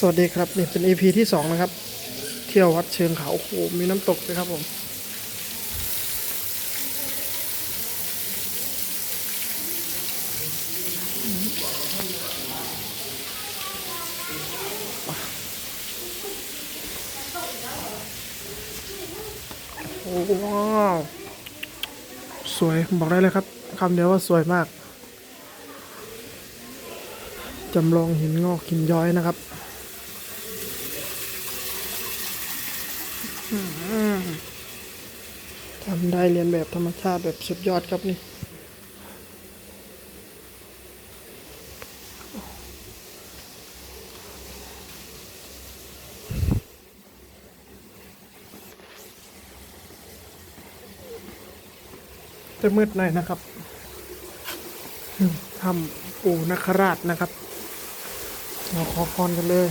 สวัสดีครับนี่เป็น EP ที่สองนะครับ เที่ยววัดเชิงเขาโอ้โหมีน้ำตกด้วยครับผม โอ้ว้าวสวยบอกได้เลยครับคำเดียวว่าสวยมากจำลองหินงอกหินย้อยนะครับอืม ทำได้เรียนแบบธรรมชาติแบบสุดยอดครับนี่จะมืดหน่อยนะครับทำปู่นคราชนะครับ เราขอพรกันเลย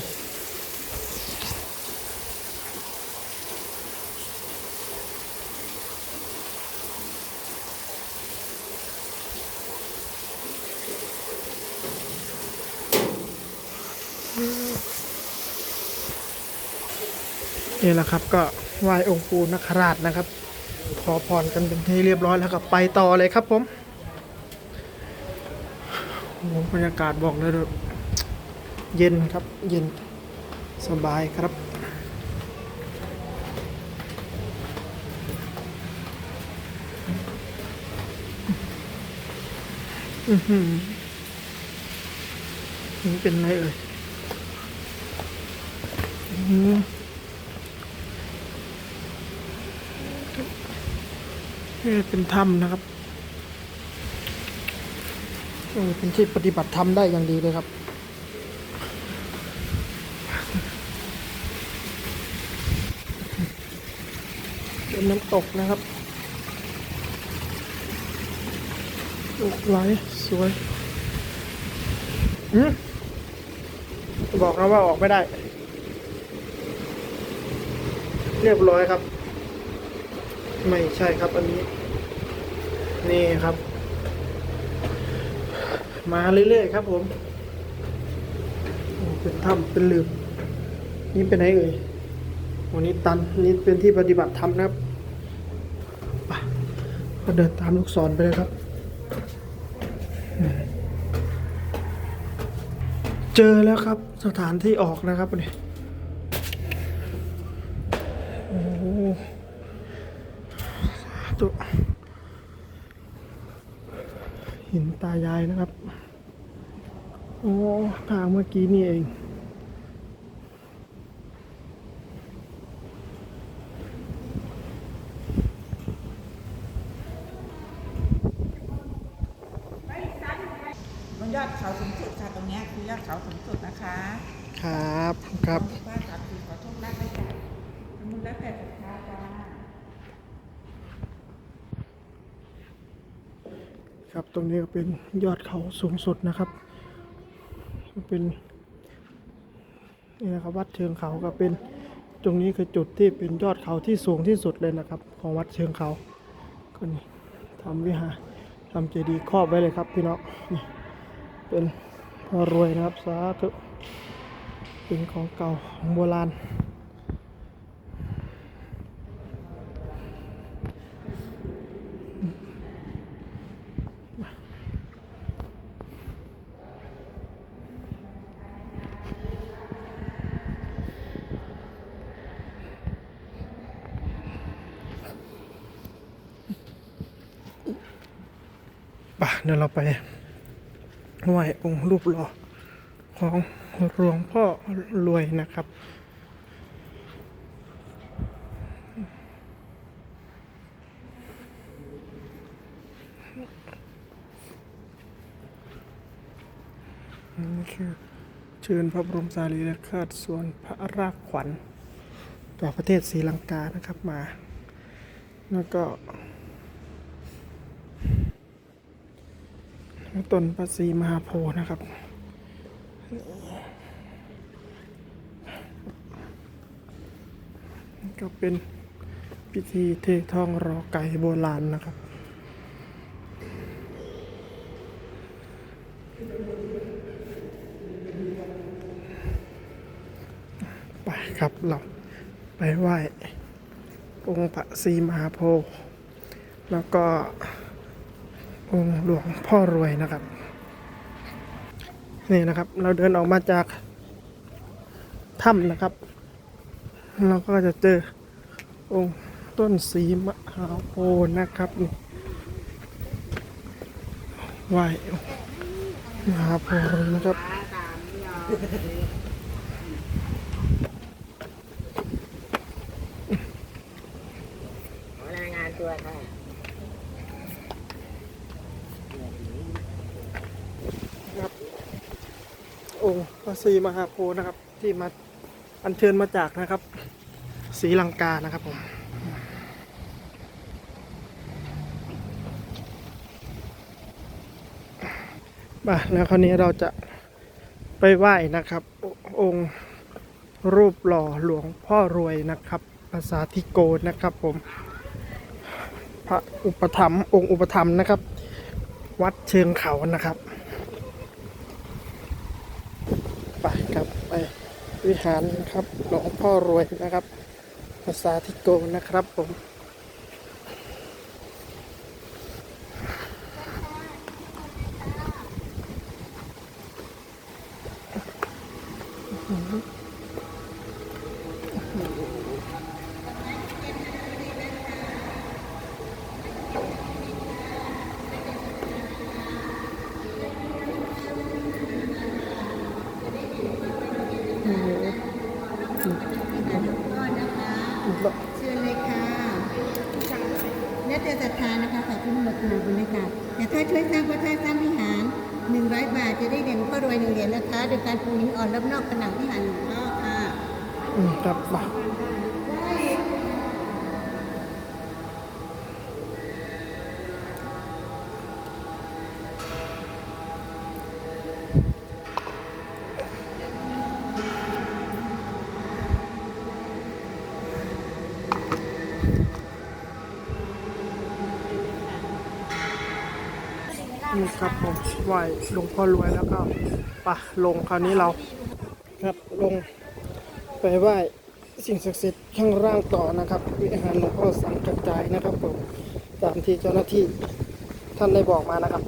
นี่แหละครับก็ไหว้องค์ปู่นคราชนะครับ ขอพรกันเป็นที่เรียบร้อยแล้วก็ไปต่อเลยครับผมโอ้บรรยากาศบอกเลยเย็นครับเย็นสบายครับอือหือนี่เป็นไรเอ่ย นี่เป็นถ้ำนะครับเออเป็นที่ปฏิบัติธรรมได้อย่างดีเลยครับ เป็นน้ำตกนะครับลูกไหลสวยอืมบอกนะว่าออกไม่ได้ เรียบร้อยครับ ไม่ใช่ครับอันนี้ นี่ครับ มาเรื่อยๆครับ ผมเป็นถ้ำเป็นหลืมนี่เป็นไหนเอ่ยวันนี้ตันนี่เป็นที่ปฏิบัติธรรมนะครับไปก็เดินตามลูกศรไปเลยครับ เจอแล้วครับสถานที่ออกนะครับวันนี้โอ้โห ตัวหินตายายนะครับ โอ้ ทางเมื่อกี้นี่เองยอดเขาสูงสุดค่ะตรงนี้คือยอดเขาสูงสุดนะคะ ครับ ครับ ขอบ้านกับคือขอโทษรักได้จ้ะทำบุญแล้วแต่ศรัทธาจ้า ครับ ตรงนี้ก็เป็นยอดเขาสูงสุดนะครับ เป็นนี่นะครับวัดเชิงเขาก็เป็นตรงนี้คือจุดที่เป็นยอดเขาที่สูงที่สุดเลยนะครับ ของวัดเชิงเขาก็นี่ทำวิหารทำเจดีย์ครอบไว้เลยครับพี่น้องนี่เป็นพอรวยนะครับสาธุเป็นของเก่าของโบราณ เดี๋ยวเราไปไหว้องค์รูปหล่อของหลวงพ่อรวยนะครับ นี่คือเชิญพระบรมสารีริกธาตุส่วนพระรากขวัญจากประเทศศรีลังกานะครับมา แล้วก็ ต้นพระศรีมหาโพธิ์นะครับก็เป็นพิธีเททองรอไก่โบราณนะครับคครับเราไปไหว้องค์พระศรีมหาโพธิ์แล้วก็ องค์หลวงพ่อรวยนะครับ นี่นะครับ เราเดินออกมาจากถ้ำนะครับ เราก็จะเจอองค์ต้นสีมหาโพธิ์นะครับนี่ไหวมหาโพธิ์นะครับ รายงานตัวค่ะ ครับ องค์พระศรีมหาโพธิ์นะครับ ที่มาอัญเชิญมาจากนะครับศรีลังกานะครับผมมาแล้วคราวนี้เราจะไปไหว้นะครับอองค์รูปหล่อหลวงพ่อรวยนะครับ ภาษาทิโกนะครับผม พระอุปถัมภ์องค์อุปถัมภ์นะครับ วัดเชิงเขานะครับ ไปครับไป วิหารนะครับหลวงพ่อรวยนะครับภาษาทิโกนะครับผมอืม เชิญเลยค่ะ จะศรัทธานะคะใส่ชุดหมดมาบุญนะคะแต่ถ้าช่วยสร้างพระธาตุสร้างวิหาร100บาทจะได้เหรียญก็รวยหนึ่งเหรียญนะคะ โดยการปูหินอ่อนรอบนอกผนังวิหารหนึ่งรอบค่ะ อืมครับ ครับผมไหว้หลวงพ่อรวยแล้วก็ปะลงคราวนี้เราครับลงไปไหว้สิ่งศักดิ์สิทธิ์ข้างล่างต่อนะครับ วิหารหลวงพ่อสังกระจายนะครับผมตามที่เจ้าหน้าที่ท่านได้บอกมานะครับ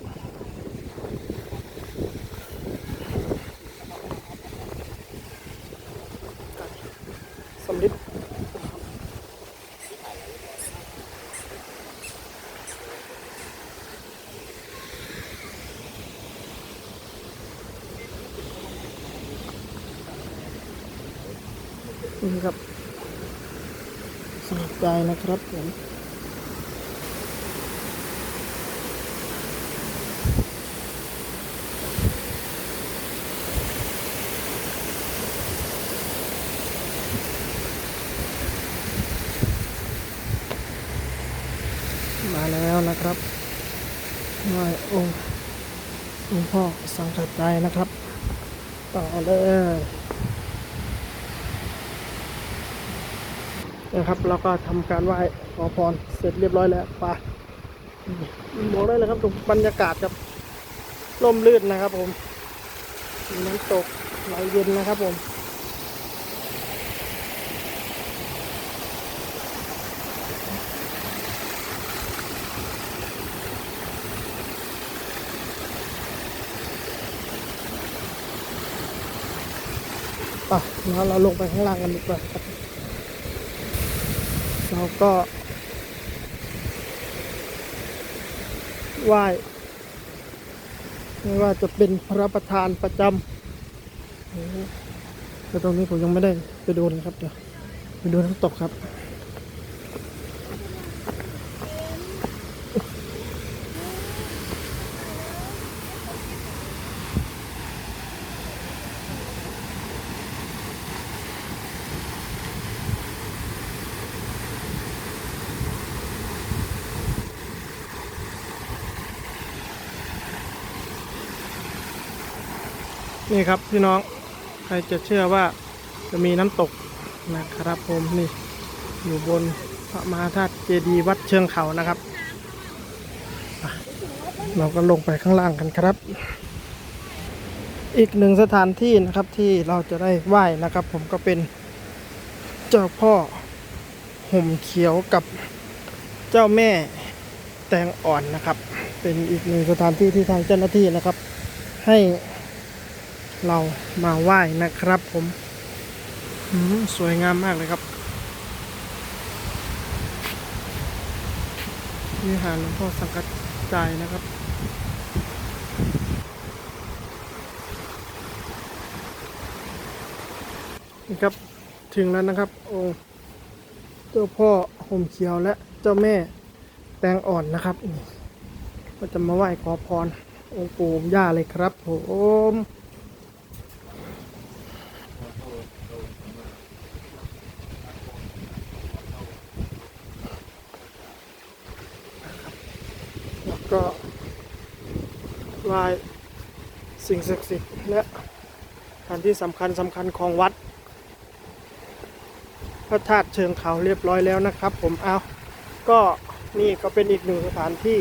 นี่ครับสนใจนะครับผมมาแล้วนะครับไหว้องค์หลวงพ่อสังกัดใจนะครับ ต่อเลย นะครับเราก็ทำการไหว้ขอพรเสร็จเรียบร้อยแล้วไปบอกได้เลยครับดูบรรยากาศครับร่มรื่นนะครับ ผมน้ำตกไหลเย็นนะครับผมไปแล้วเราลงไปข้างล่างกันดีกว่าครับ เราก็ไหว้ไม่ว่าจะเป็นพระประธานประจำแต่ตรงนี้ผมยังไม่ได้ไปดูนะครับเดี๋ยวไปดูน้ำตกครับ นี่ครับพี่น้องใครจะเชื่อว่าจะมีน้ำตกนะครับผมนี่อยู่บนพระมหาธาตุเจดีย์วัดเชิงเขานะครับเราก็ลงไปข้างล่างกันครับ อีกหนึ่งสถานที่นะครับที่เราจะได้ไหว้นะครับ ผมก็เป็นเจ้าพ่อห่มเขียวกับเจ้าแม่แตงอ่อนนะครับ เป็นอีกหนึ่งสถานที่ที่ทางเจ้าหน้าที่นะครับ ให้ เรามาไหว้นะครับผมสวยงามมากเลยครับวิหารหลวงพ่อสังกัดจายนะครับนี่ครับถึงแล้วนะครับองค์เจ้าพ่อห่มเขียวและเจ้าแม่แตงอ่อนนะครับก็จะมาไหว้ขอพรองค์ปู่ย่าเลยครับผมแล้วก็ไหว้ สิ่งศักดิ์สิทธิ์และสถานที่สำคัญสำคัญของวัด พระธาตุเชิงเขาเรียบร้อยแล้วนะครับ ผมเอาก็นี่ก็เป็นอีกหนึ่งสถานที่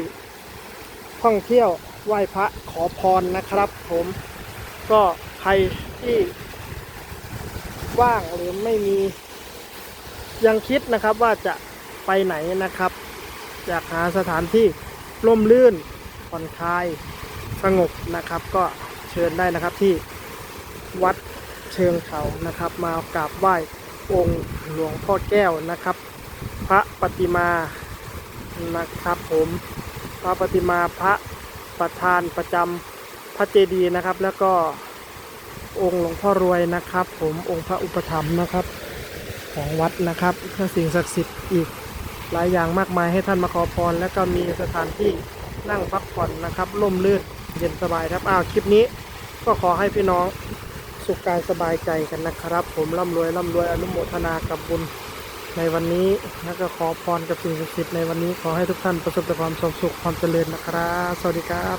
ท่องเที่ยวไหว้พระขอพรนะครับ ผมก็ใครที่ว่างหรือไม่มียังคิดนะครับว่าจะไปไหนนะครับ อยากหาสถานที่ร่มรื่นผ่อนคลายสงบนะครับก็ ชิญได้นะครับที่วัดเชิงเขานะครับ มากราบไหว้องค์หลวงพ่อแก้วนะครับ พระปฏิมานะครับผมพระปฏิมาพระประธานประจำพระเจดีย์นะครับ แล้วก็องค์หลวงพ่อรวยนะครับ ผมองค์พระอุปถัมภ์นะครับของวัดนะครับก็สิ่งศักดิ์สิทธิ์อีกหลายอย่างมากมายให้ท่านมาขอพร แล้วก็มีสถานที่นั่งพักผ่อนนะครับร่มรื่นเย็นสบายครับอ้าวคลิปนี้ ก็ขอให้พี่น้องสุขกายสบายใจกันนะครับ ผมร่ำรวยร่ำรวยอนุโมทนากับบุญในวันนี้แล้วก็ขอพรกับสิ่งศักดิ์สิทธิ์ในวันนี้ขอให้ทุกท่านประสบแต่ความสุขความเจริญนะครับ สวัสดีครับ